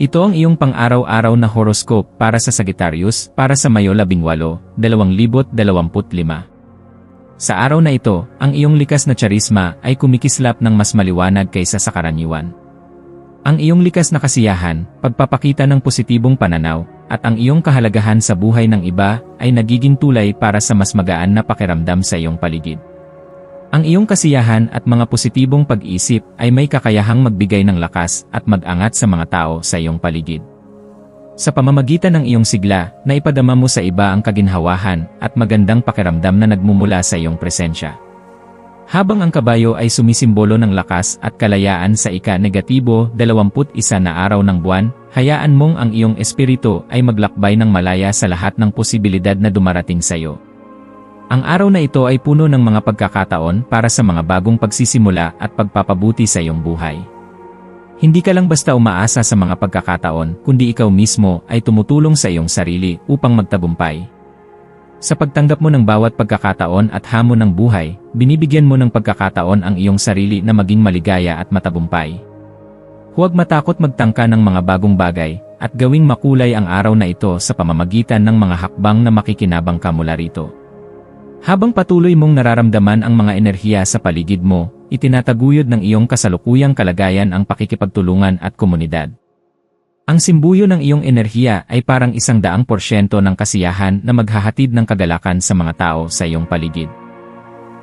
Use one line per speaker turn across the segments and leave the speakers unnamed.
Ito ang iyong pang-araw-araw na horoscope para sa Sagittarius para sa Mayo 18, 2025. Sa araw na ito, ang iyong likas na charisma ay kumikislap ng mas maliwanag kaysa sa karaniwan. Ang iyong likas na kasiyahan, pagpapakita ng positibong pananaw, at ang iyong kahalagahan sa buhay ng iba ay nagiging tulay para sa mas magaan na pakiramdam sa iyong paligid. Ang iyong kasiyahan at mga positibong pag-isip ay may kakayahang magbigay ng lakas at mag-angat sa mga tao sa iyong paligid. Sa pamamagitan ng iyong sigla, naipadama mo sa iba ang kaginhawahan at magandang pakiramdam na nagmumula sa iyong presensya. Habang ang kabayo ay sumisimbolo ng lakas at kalayaan sa ika-negatibo 21 na araw ng buwan, hayaan mong ang iyong espiritu ay maglakbay ng malaya sa lahat ng posibilidad na dumarating sa iyo. Ang araw na ito ay puno ng mga pagkakataon para sa mga bagong pagsisimula at pagpapabuti sa iyong buhay. Hindi ka lang basta umaasa sa mga pagkakataon, kundi ikaw mismo ay tumutulong sa iyong sarili upang magtagumpay. Sa pagtanggap mo ng bawat pagkakataon at hamon ng buhay, binibigyan mo ng pagkakataon ang iyong sarili na maging maligaya at matagumpay. Huwag matakot magtangka ng mga bagong bagay, at gawing makulay ang araw na ito sa pamamagitan ng mga hakbang na makikinabang ka mula rito. Habang patuloy mong nararamdaman ang mga enerhiya sa paligid mo, itinataguyod ng iyong kasalukuyang kalagayan ang pakikipagtulungan at komunidad. Ang simbuyo ng iyong enerhiya ay parang isang daang porsyento ng kasiyahan na maghahatid ng kagalakan sa mga tao sa iyong paligid.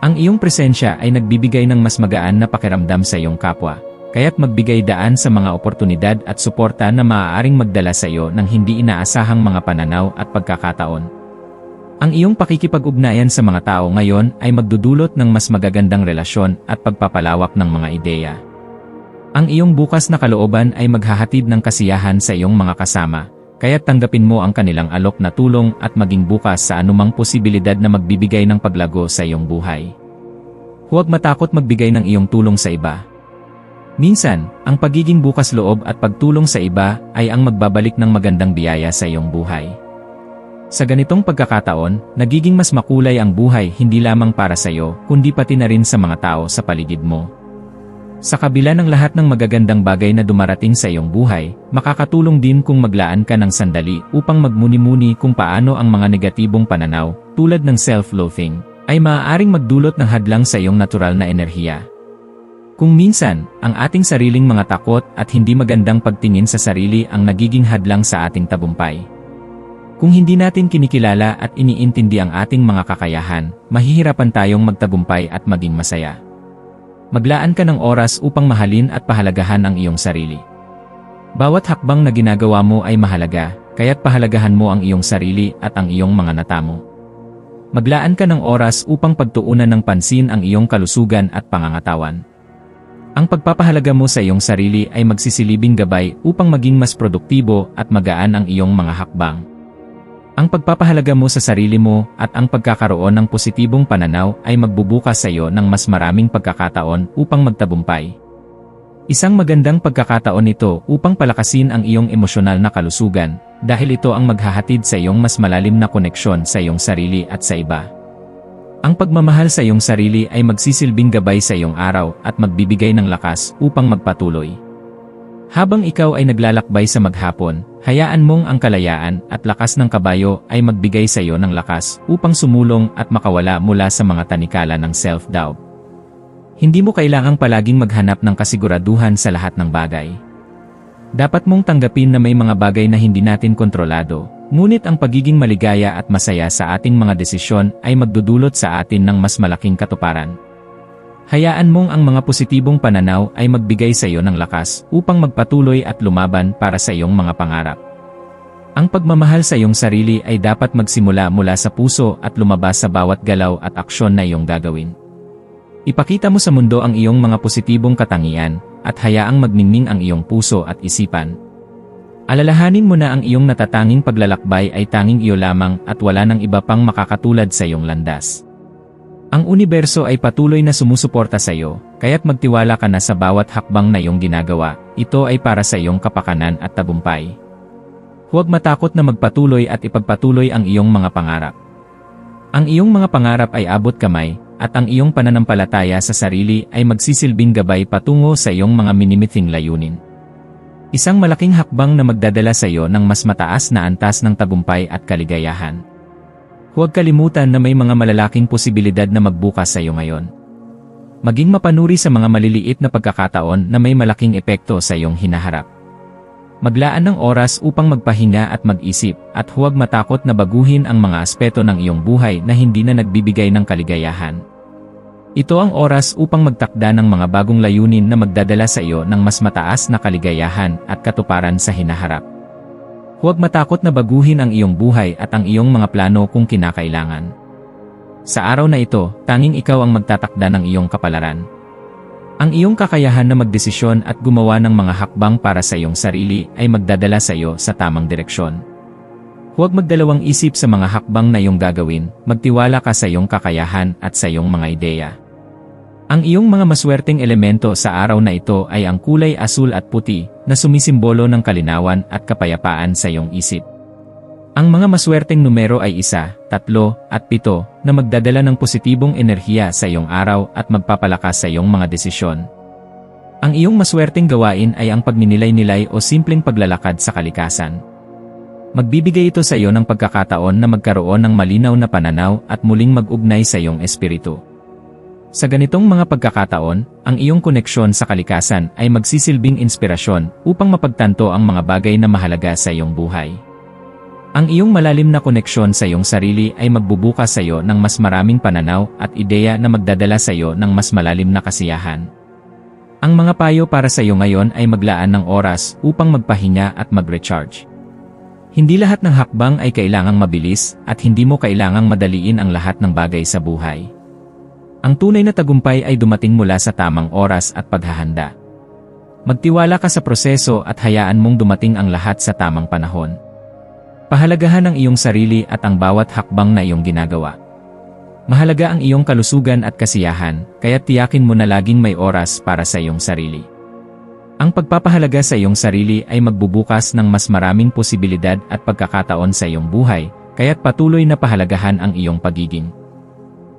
Ang iyong presensya ay nagbibigay ng mas magaan na pakiramdam sa iyong kapwa, kaya't magbigay daan sa mga oportunidad at suporta na maaaring magdala sa iyo ng hindi inaasahang mga pananaw at pagkakataon. Ang iyong pakikipag-ugnayan sa mga tao ngayon ay magdudulot ng mas magagandang relasyon at pagpapalawak ng mga ideya. Ang iyong bukas na kalooban ay maghahatid ng kasiyahan sa iyong mga kasama, kaya tanggapin mo ang kanilang alok na tulong at maging bukas sa anumang posibilidad na magbibigay ng paglago sa iyong buhay. Huwag matakot magbigay ng iyong tulong sa iba. Minsan, ang pagiging bukas loob at pagtulong sa iba ay ang magbabalik ng magandang biyaya sa iyong buhay. Sa ganitong pagkakataon, nagiging mas makulay ang buhay hindi lamang para sa iyo, kundi pati na rin sa mga tao sa paligid mo. Sa kabila ng lahat ng magagandang bagay na dumarating sa iyong buhay, makakatulong din kung maglaan ka ng sandali upang magmuni-muni kung paano ang mga negatibong pananaw, tulad ng self-loathing, ay maaaring magdulot ng hadlang sa iyong natural na enerhiya. Kung minsan, ang ating sariling mga takot at hindi magandang pagtingin sa sarili ang nagiging hadlang sa ating tabumpay. Kung hindi natin kinikilala at iniintindi ang ating mga kakayahan, mahihirapan tayong magtagumpay at maging masaya. Maglaan ka ng oras upang mahalin at pahalagahan ang iyong sarili. Bawat hakbang na ginagawa mo ay mahalaga, kaya't pahalagahan mo ang iyong sarili at ang iyong mga natamo. Maglaan ka ng oras upang pagtuunan ng pansin ang iyong kalusugan at pangangatawan. Ang pagpapahalaga mo sa iyong sarili ay magsisilibing gabay upang maging mas produktibo at magaan ang iyong mga hakbang. Ang pagpapahalaga mo sa sarili mo at ang pagkakaroon ng positibong pananaw ay magbubukas sa iyo ng mas maraming pagkakataon upang magtabumpay. Isang magandang pagkakataon ito upang palakasin ang iyong emosyonal na kalusugan dahil ito ang maghahatid sa iyong mas malalim na koneksyon sa iyong sarili at sa iba. Ang pagmamahal sa iyong sarili ay magsisilbing gabay sa iyong araw at magbibigay ng lakas upang magpatuloy. Habang ikaw ay naglalakbay sa maghapon, hayaan mong ang kalayaan at lakas ng kabayo ay magbigay sa iyo ng lakas upang sumulong at makawala mula sa mga tanikala ng self-doubt. Hindi mo kailangang palaging maghanap ng kasiguraduhan sa lahat ng bagay. Dapat mong tanggapin na may mga bagay na hindi natin kontrolado, ngunit ang pagiging maligaya at masaya sa ating mga desisyon ay magdudulot sa atin ng mas malaking katuparan. Hayaan mong ang mga positibong pananaw ay magbigay sa iyo ng lakas upang magpatuloy at lumaban para sa iyong mga pangarap. Ang pagmamahal sa iyong sarili ay dapat magsimula mula sa puso at lumabas sa bawat galaw at aksyon na iyong gagawin. Ipakita mo sa mundo ang iyong mga positibong katangian, at hayaang magningning ang iyong puso at isipan. Alalahanin mo na ang iyong natatanging paglalakbay ay tanging iyo lamang at wala nang iba pang makakatulad sa iyong landas. Ang universo ay patuloy na sumusuporta sa iyo, kaya't magtiwala ka na sa bawat hakbang na iyong ginagawa, ito ay para sa iyong kapakanan at tagumpay. Huwag matakot na magpatuloy at ipagpatuloy ang iyong mga pangarap. Ang iyong mga pangarap ay abot kamay, at ang iyong pananampalataya sa sarili ay magsisilbing gabay patungo sa iyong mga minimithing layunin. Isang malaking hakbang na magdadala sa iyo ng mas mataas na antas ng tagumpay at kaligayahan. Huwag kalimutan na may mga malalaking posibilidad na magbukas sa iyo ngayon. Maging mapanuri sa mga maliliit na pagkakataon na may malaking epekto sa iyong hinaharap. Maglaan ng oras upang magpahinga at mag-isip, at huwag matakot na baguhin ang mga aspeto ng iyong buhay na hindi na nagbibigay ng kaligayahan. Ito ang oras upang magtakda ng mga bagong layunin na magdadala sa iyo ng mas mataas na kaligayahan at katuparan sa hinaharap. Huwag matakot na baguhin ang iyong buhay at ang iyong mga plano kung kinakailangan. Sa araw na ito, tanging ikaw ang magtatakda ng iyong kapalaran. Ang iyong kakayahan na magdesisyon at gumawa ng mga hakbang para sa iyong sarili ay magdadala sa iyo sa tamang direksyon. Huwag magdalawang isip sa mga hakbang na iyong gagawin, magtiwala ka sa iyong kakayahan at sa iyong mga ideya. Ang iyong mga maswerteng elemento sa araw na ito ay ang kulay asul at puti na sumisimbolo ng kalinawan at kapayapaan sa iyong isip. Ang mga maswerteng numero ay isa, tatlo, at pito na magdadala ng positibong enerhiya sa iyong araw at magpapalakas sa iyong mga desisyon. Ang iyong maswerteng gawain ay ang pagninilay-nilay o simpleng paglalakad sa kalikasan. Magbibigay ito sa iyo ng pagkakataon na magkaroon ng malinaw na pananaw at muling mag-ugnay sa iyong espiritu. Sa ganitong mga pagkakataon, ang iyong koneksyon sa kalikasan ay magsisilbing inspirasyon upang mapagtanto ang mga bagay na mahalaga sa iyong buhay. Ang iyong malalim na koneksyon sa iyong sarili ay magbubukas sa iyo ng mas maraming pananaw at ideya na magdadala sa iyo ng mas malalim na kasiyahan. Ang mga payo para sa iyo ngayon ay maglaan ng oras upang magpahinga at mag-recharge. Hindi lahat ng hakbang ay kailangang mabilis at hindi mo kailangang madaliin ang lahat ng bagay sa buhay. Ang tunay na tagumpay ay dumating mula sa tamang oras at paghahanda. Magtiwala ka sa proseso at hayaan mong dumating ang lahat sa tamang panahon. Pahalagahan ang iyong sarili at ang bawat hakbang na iyong ginagawa. Mahalaga ang iyong kalusugan at kasiyahan, kaya tiyakin mo na laging may oras para sa iyong sarili. Ang pagpapahalaga sa iyong sarili ay magbubukas ng mas maraming posibilidad at pagkakataon sa iyong buhay, kaya't patuloy na pahalagahan ang iyong pagiging.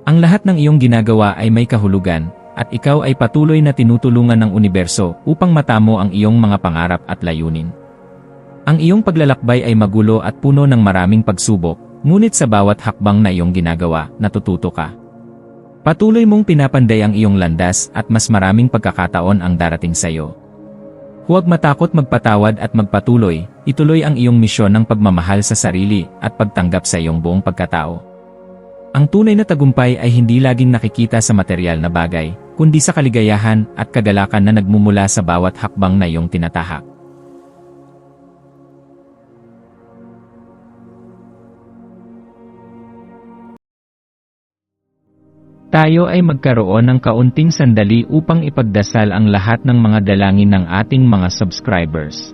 Ang lahat ng iyong ginagawa ay may kahulugan, at ikaw ay patuloy na tinutulungan ng universo upang matamo ang iyong mga pangarap at layunin. Ang iyong paglalakbay ay magulo at puno ng maraming pagsubok, ngunit sa bawat hakbang na iyong ginagawa, natututo ka. Patuloy mong pinapanday ang iyong landas at mas maraming pagkakataon ang darating sa iyo. Huwag matakot magpatawad at magpatuloy, ituloy ang iyong misyon ng pagmamahal sa sarili at pagtanggap sa iyong buong pagkatao. Ang tunay na tagumpay ay hindi laging nakikita sa material na bagay, kundi sa kaligayahan at kagalakan na nagmumula sa bawat hakbang na iyong tinatahak. Tayo ay magkaroon ng kaunting sandali upang ipagdasal ang lahat ng mga dalangin ng ating mga subscribers,